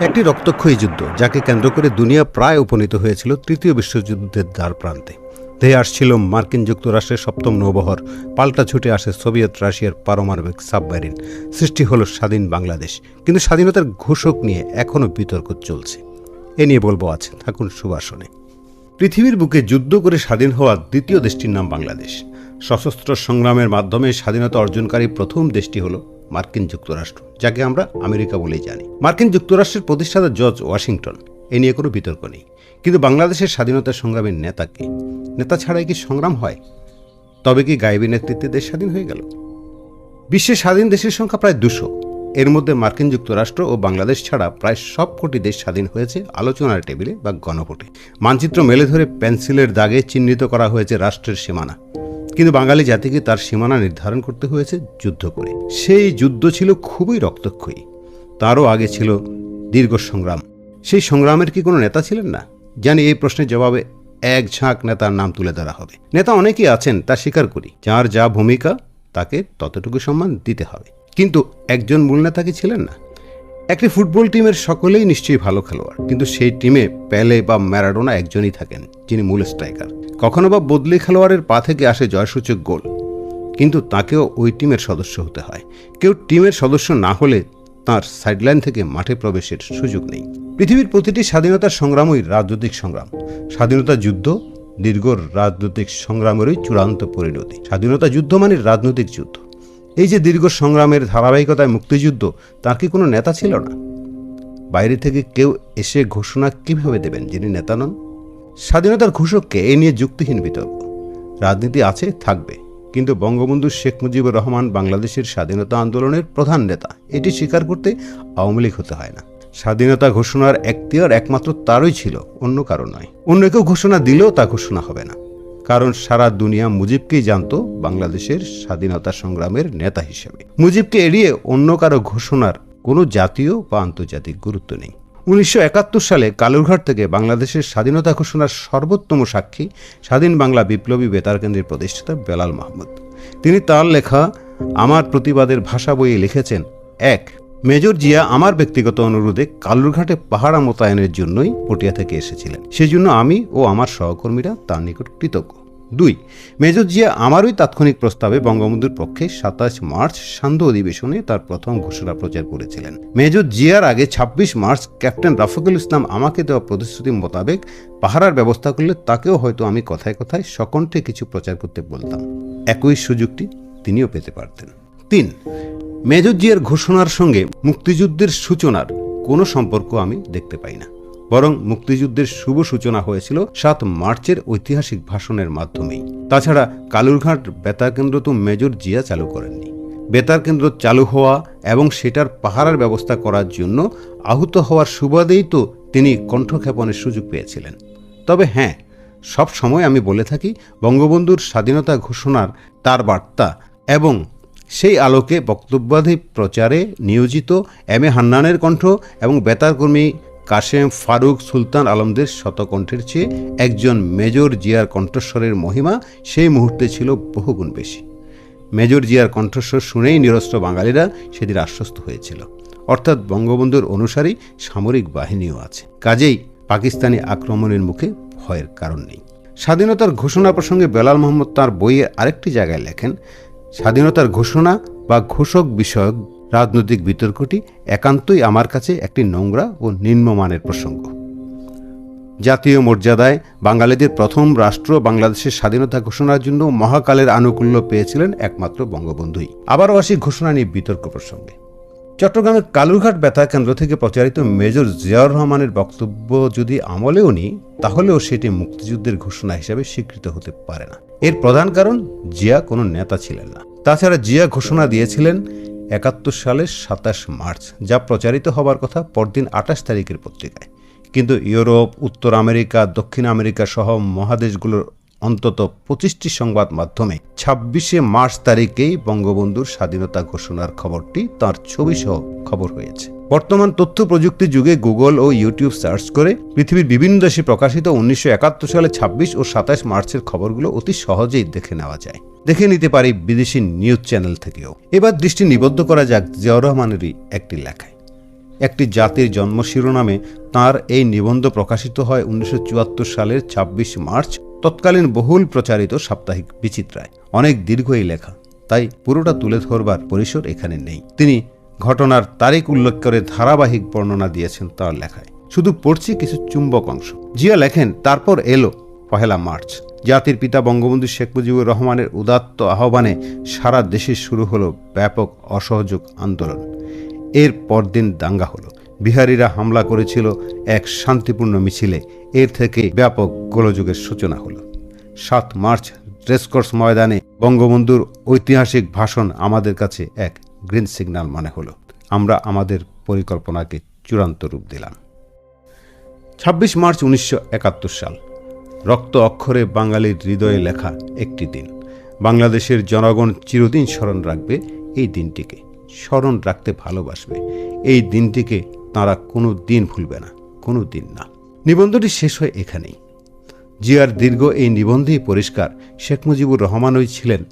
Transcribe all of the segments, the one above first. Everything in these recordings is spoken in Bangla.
একটি রক্তক্ষয়ী যুদ্ধ, যাকে কেন্দ্র করে দুনিয়া প্রায় উপনীত হয়েছিল তৃতীয় বিশ্বযুদ্ধের দ্বার প্রান্তে। ধেয়ে আসছিল মার্কিন যুক্তরাষ্ট্রের সপ্তম নৌবহর। পাল্টা ছুটে আসে সোভিয়েত রাশিয়ার পারমাণবিক সাবমেরিন। সৃষ্টি হলো স্বাধীন বাংলাদেশ। কিন্তু স্বাধীনতার ঘোষক নিয়ে এখনও বিতর্ক চলছে। এ নিয়ে বলব আছে থাকুন সুবাসনে পৃথিবীর বুকে যুদ্ধ করে স্বাধীন হওয়া দ্বিতীয় দেশটির নাম বাংলাদেশ। সশস্ত্র সংগ্রামের মাধ্যমে স্বাধীনতা অর্জনকারী প্রথম দেশটি হল মার্কিন যুক্তরাষ্ট্র, যাকে আমরা আমেরিকা বলেই জানি। মার্কিন যুক্তরাষ্ট্রের প্রতিষ্ঠাতা জর্জ ওয়াশিংটন এ নিয়ে কোনো বিতর্ক নেই। কিন্তু বাংলাদেশের স্বাধীনতা সংগ্রামের নেতাকে, নেতা ছাড়াই কি সংগ্রাম হয়? তবে কি গায়েবী নেতৃত্বে দেশ স্বাধীন হয়ে গেল? বিশ্বের স্বাধীন দেশের সংখ্যা প্রায় দুশো। এর মধ্যে মার্কিন যুক্তরাষ্ট্র ও বাংলাদেশ ছাড়া প্রায় সব কোটি দেশ স্বাধীন হয়েছে আলোচনার টেবিলে বা গণভোটে। মানচিত্র মেলে ধরে পেন্সিলের দাগে চিহ্নিত করা হয়েছে রাষ্ট্রের সীমানা। কিন্তু বাঙালি জাতিকে তার সীমানা নির্ধারণ করতে হয়েছে যুদ্ধ করে। সেই যুদ্ধ ছিল খুবই রক্তক্ষয়ী। তারও আগে ছিল দীর্ঘ সংগ্রাম। সেই সংগ্রামের কি কোনো নেতা ছিলেন না? জানি এই প্রশ্নের জবাবে এক ঝাঁক নেতার নাম তুলে ধরা হবে। নেতা অনেকেই আছেন, তা স্বীকার করি। যার যা ভূমিকা, তাকে ততটুকু সম্মান দিতে হবে। কিন্তু একজন মূল নেতা কি ছিলেন না? একটি ফুটবল টিমের সকলেই নিশ্চয়ই ভালো খেলোয়াড়, কিন্তু সেই টিমে প্যালে বা ম্যারাডোনা একজনই থাকেন, যিনি মূল স্ট্রাইকার। কখনো বা বদলি খেলোয়াড়ের পা থেকে আসে জয়সূচক গোল, কিন্তু তাকেও ওই টিমের সদস্য হতে হয়। কেউ টিমের সদস্য না হলে তার সাইডলাইন থেকে মাঠে প্রবেশের সুযোগ নেই। পৃথিবীর প্রতিটি স্বাধীনতার সংগ্রামই রাজনৈতিক সংগ্রাম। স্বাধীনতা যুদ্ধ দীর্ঘ রাজনৈতিক সংগ্রামেরই চূড়ান্ত পরিণতি। স্বাধীনতা যুদ্ধ মানে রাজনৈতিক যুদ্ধ। এই যে দীর্ঘ সংগ্রামের ধারাবাহিকতায় মুক্তিযুদ্ধ, তার কি কোনো নেতা ছিল না? বাইরে থেকে কেউ এসে ঘোষণা কীভাবে দেবেন যিনি নেতা নন? স্বাধীনতার ঘোষককে এ নিয়ে যুক্তিহীন বিতর্ক। রাজনীতি আছে, থাকবে। কিন্তু বঙ্গবন্ধু শেখ মুজিবুর রহমান বাংলাদেশের স্বাধীনতা আন্দোলনের প্রধান নেতা। এটি স্বীকার করতে আওয়ামী লীগ হতে হয় না। স্বাধীনতা ঘোষণার এখতিয়ার একমাত্র তারই ছিল, অন্য কারও নয়। অন্য কেউ ঘোষণা দিলেও তা ঘোষণা হবে না। কারণ সারা দুনিয়া মুজিবকেই জানত বাংলাদেশের স্বাধীনতা সংগ্রামের নেতা হিসেবে। মুজিবকে এড়িয়ে অন্য কারও ঘোষণার কোনো জাতীয় বা আন্তর্জাতিক গুরুত্ব নেই। উনিশশো একাত্তর সালে কালুরঘাট থেকে বাংলাদেশের স্বাধীনতা ঘোষণার সর্বোত্তম সাক্ষী স্বাধীন বাংলা বিপ্লবী বেতার কেন্দ্রের প্রতিষ্ঠাতা বেলাল মাহমুদ। তিনি তার লেখা আমার প্রতিবাদের ভাষা বইয়ে লিখেছেন, এক মেজর জিয়া আমার ব্যক্তিগত অনুরোধে কালুরঘাটে পাহারা মোতায়েনের জন্যই পটিয়া থেকে এসেছিলেন। সেজন্য আমি ও আমার সহকর্মীরা তার নিকট কৃতজ্ঞ। দুই, মেজর জিয়া আমারই তাৎক্ষণিক প্রস্তাবে বঙ্গবন্ধুর পক্ষে সাতাশ মার্চ সান্ধ্য অধিবেশনে তার প্রথম ঘোষণা প্রচার করেছিলেন। মেজর জিয়ার আগে ২৬ মার্চ ক্যাপ্টেন রাফিকুল ইসলাম আমাকে দেওয়া প্রতিশ্রুতি মোতাবেক পাহারার ব্যবস্থা করলে তাকেও হয়তো আমি কথায় কথায় সকণ্ঠে কিছু প্রচার করতে বলতাম। একই সুযোগটি তিনিও পেতে পারতেন। তিন। মেজর ঘোষণার সঙ্গে মুক্তিযুদ্ধের সূচনার কোনো সম্পর্ক আমি দেখতে পাই না। বরং মুক্তিযুদ্ধের শুভ সূচনা হয়েছিল সাত মার্চের ঐতিহাসিক ভাষণের মাধ্যমেই। তাছাড়া কালুরঘাট বেতার কেন্দ্র তো মেজর জিয়া চালু করেননি। বেতার কেন্দ্র চালু হওয়া এবং সেটার পাহারার ব্যবস্থা করার জন্য আহত হওয়ার সুবাদেই তো তিনি কণ্ঠক্ষেপণের সুযোগ পেয়েছিলেন। তবে হ্যাঁ সব সময় আমি বলে থাকি বঙ্গবন্ধুর স্বাধীনতা ঘোষণার তার বার্তা এবং সেই আলোকে বক্তব্যাধি প্রচারে নিয়োজিত এম এ হান্নানের কণ্ঠ এবং বেতারকর্মী কাশেম ফারুক সুলতান আলমদের শতকণ্ঠের চেয়ে একজন মেজর জিয়ার কণ্ঠস্বরের মহিমা সেই মুহূর্তে ছিল বহুগুণ বেশি। মেজর জিয়ার কণ্ঠস্বর শুনেই নিরস্ত্র বাঙালিরা সেদিন আশ্বস্ত হয়েছিল। অর্থাৎ বঙ্গবন্ধুর অনুসারী সামরিক বাহিনীও আছে। কাজেই পাকিস্তানি আক্রমণের মুখে ভয়ের কারণ নেই। স্বাধীনতার ঘোষণা প্রসঙ্গে বেলাল মোহাম্মদ তাঁর বইয়ে আরেকটি জায়গায় লেখেন স্বাধীনতার ঘোষণা বা ঘোষক বিষয়ক রাজনৈতিক বিতর্কটি একান্তই আমার কাছে একটি নোংরা ও নিম্নমানের প্রসঙ্গ। জাতীয় মর্যাদায় বাঙালিদের প্রথম রাষ্ট্র বাংলাদেশের স্বাধীনতা ঘোষণার জন্য মহাকালের আনুকূল্য পেয়েছিলেন একমাত্র বঙ্গবন্ধুই। আবারও আসি ঘোষণা নিয়ে বিতর্ক প্রসঙ্গে। চট্টগ্রামের কালুরঘাট ব্যথা কেন্দ্র থেকে প্রচারিত মেজর জিয়াউর রহমানের বক্তব্য যদি আমলেও নিই, তাহলেও সেটি মুক্তিযুদ্ধের ঘোষণা হিসেবে স্বীকৃত হতে পারে না। এর প্রধান কারণ, জিয়া কোনো নেতা ছিলেন না। তাছাড়া জিয়া ঘোষণা দিয়েছিলেন একাত্তর সালের সাতাশ মার্চ, যা প্রচারিত হবার কথা পরদিন আঠাশ তারিখের পত্রিকায়। কিন্তু ইউরোপ, উত্তর আমেরিকা, দক্ষিণ আমেরিকা সহ মহাদেশগুলোর অন্তত পঁচিশটি সংবাদ মাধ্যমে ছাব্বিশে মার্চ তারিখেই বঙ্গবন্ধুর স্বাধীনতা ঘোষণার খবরটি তার ছবি সহ খবর হয়েছে। বর্তমান তথ্য প্রযুক্তি যুগে গুগল ও ইউটিউব সার্চ করে পৃথিবীর বিভিন্ন দেশে প্রকাশিত উনিশশো একাত্তর সালে ছাব্বিশ ও সাতাশ মার্চের খবরগুলো অতি সহজেই দেখে নেওয়া যায়। দেখে নিতে পারি বিদেশি নিউজ চ্যানেল থেকেও। এবার দৃষ্টি নিবদ্ধ করা যাক জিয়াউর রহমানেরই একটি লেখায়। একটি জাতির জন্ম শিরোনামে তাঁর এই নিবন্ধ প্রকাশিত হয় উনিশশো চুয়াত্তর সালের ২৬ মার্চ তৎকালীন বহুল প্রচারিত সাপ্তাহিক বিচিত্রায়। অনেক দীর্ঘ এই লেখা। তাই পুরোটা তুলে ধরবার পরিসর এখানে নেই। তিনি ঘটনার তারিখ উল্লেখ করে ধারাবাহিক বর্ণনা দিয়েছেন তার লেখায়। শুধু পড়ছি কিছু চুম্বক অংশ। জিয়া লেখেন, তারপর এলো পহেলা মার্চ। জাতির পিতা বঙ্গবন্ধু শেখ মুজিবুর রহমানের উদাত্ত আহ্বানে সারা দেশে শুরু হলো ব্যাপক অসহযোগ আন্দোলন। এর পরদিন দাঙ্গা হলো। বিহারীরা হামলা করেছিল এক শান্তিপূর্ণ মিছিলে। এর থেকে ব্যাপক গোলযোগের সূচনা হলো। সাত মার্চ রেসকোর্স ময়দানে বঙ্গবন্ধুর ঐতিহাসিক ভাষণ আমাদের কাছে এক গ্রিন সিগন্যাল মনে হলো। আমরা আমাদের পরিকল্পনাকে চূড়ান্ত রূপ দিলাম। ছাব্বিশ মার্চ উনিশশো একাত্তর সাল, রক্ত অক্ষরে বাঙালির হৃদয়ে লেখা একটি দিন। বাংলাদেশের জনগণ চিরদিন স্মরণ রাখবে এই দিনটিকে, স্মরণ রাখতে ভালোবাসবে। এই দিনটিকে তারা কোনো দিন ভুলবে না, কোনো দিন না। নিবন্ধটি শেষ হয় এখানেই। জিয়ার দীর্ঘ এই নিবন্ধেই পরিষ্কার শেখ মুজিবুর রহমানই ছিলেন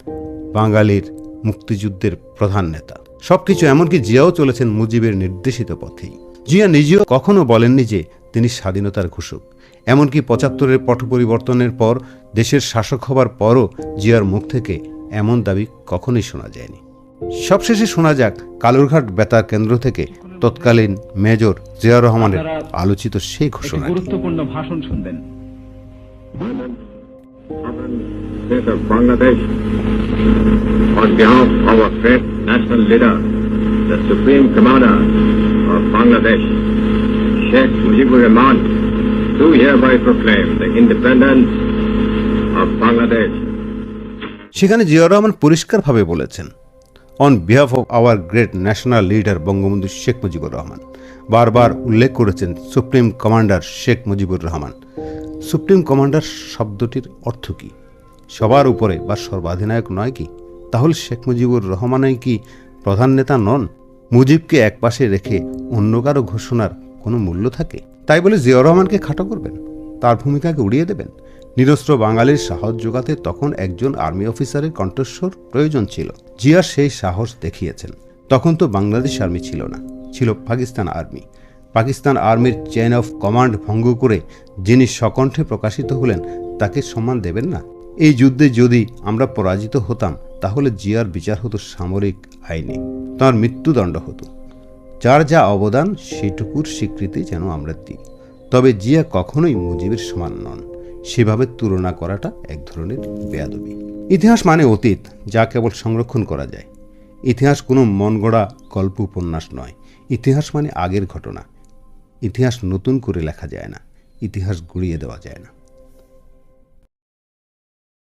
বাঙালির মুক্তিযুদ্ধের প্রধান নেতা। সবকিছু এমনকি জিয়াও চলেছেন মুজিবের নির্দেশিত পথেই। জিয়া নিজেও কখনো বলেননি যে তিনি স্বাধীনতার ঘোষক। এমনকি পঁচাত্তরের পট পরিবর্তনের পর দেশের শাসক হবার পরও জিয়ার মুখ থেকে এমন দাবি কখনোই শোনা যায়নি। সবশেষে শোনা যাক কালুরঘাট বেতার কেন্দ্র থেকে তৎকালীন মেজর জিয়া রহমানের আলোচিত সেই ঘোষণা গুরুত্বপূর্ণ ভাষণ শুনবেন। সেখানে জিয়া রহমান পরিষ্কার ভাবে বলেছেন on behalf of our great national leader Bangabandhu Sheikh Mujibur Rahman বারবার উল্লেখ করেছেন supreme commander Sheikh Mujibur Rahman supreme commander শব্দটির অর্থ কী? সবার উপরে বা সর্বাধিনায়ক নয় কি? তাহলে শেখ মুজিবুর রহমানই কি প্রধান নেতা নন? মুজিবকে একপাশে রেখে অন্য কারও ঘোষণার কোনো মূল্য থাকে? তাই বলে জিয়া রহমানকে খাটো করবেন? তার ভূমিকাকে উড়িয়ে দেবেন? নিরস্ত্র বাঙালির সাহস যোগাতে তখন একজন আর্মি অফিসারের কণ্ঠস্বর প্রয়োজন ছিল। জিয়া সেই সাহস দেখিয়েছেন। তখন তো বাংলাদেশ আর্মি ছিল না, ছিল পাকিস্তান আর্মি। পাকিস্তান আর্মির চেইন অফ কমান্ড ভঙ্গ করে যিনি সকণ্ঠে প্রকাশিত হলেন, তাকে সম্মান দেবেন না? এই যুদ্ধে যদি আমরা পরাজিত হতাম, তাহলে জিয়ার বিচার হতো সামরিক আইনে। তার মৃত্যুদণ্ড হতো। যার যা অবদান, সেটুকুর স্বীকৃতি যেন আমরা দিই। তবে জিয়া কখনোই মুজিবের সমান নন। সেভাবে তুলনা করাটা এক ধরনের বেয়াদবি। ইতিহাস মানে অতীত, যা কেবল সংরক্ষণ করা যায়। ইতিহাস কোনো মন গড়া গল্প উপন্যাস নয়। ইতিহাস মানে আগের ঘটনা। ইতিহাস নতুন করে লেখা যায় না। ইতিহাস গুড়িয়ে দেওয়া যায় না।